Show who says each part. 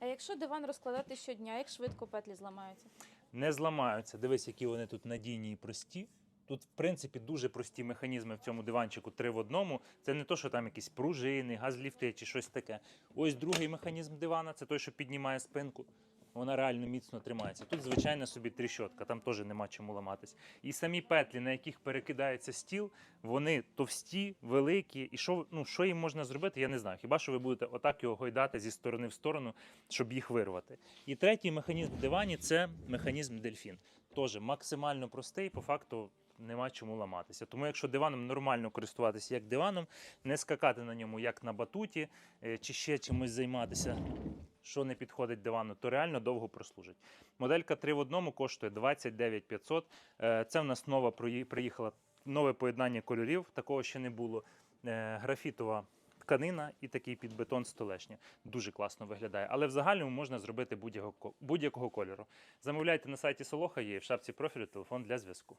Speaker 1: А якщо диван розкладати щодня, як швидко петлі зламаються?
Speaker 2: Не зламаються. Дивись, які вони тут надійні і прості. Тут, в принципі, дуже прості механізми в цьому диванчику три в одному. Це не то, що там якісь пружини, газліфти чи щось таке. Ось другий механізм дивана це той, що піднімає спинку. Вона реально міцно тримається. Тут, звичайно, собі тріщотка, там теж нема чому ламатись. І самі петлі, на яких перекидається стіл, вони товсті, великі. І що, ну, що їм можна зробити, я не знаю. Хіба що ви будете отак його гойдати зі сторони в сторону, щоб їх вирвати. І третій механізм дивані це механізм дельфін. Теж максимально простий, по факту нема чому ламатися. Тому якщо диваном нормально користуватися як диваном, не скакати на ньому як на батуті е, чи ще чимось займатися, що не підходить дивану, то реально довго прослужить. Моделька 3 в одному коштує 29 500. Е, Це в нас нова приїхала нове поєднання кольорів, такого ще не було. Е, Графітова тканина і такий під бетон столешня. Дуже класно виглядає. Але в загальному можна зробити будь-якого, ко- будь-якого кольору. Замовляйте на сайті Солоха, є в шапці профілю телефон для зв'язку.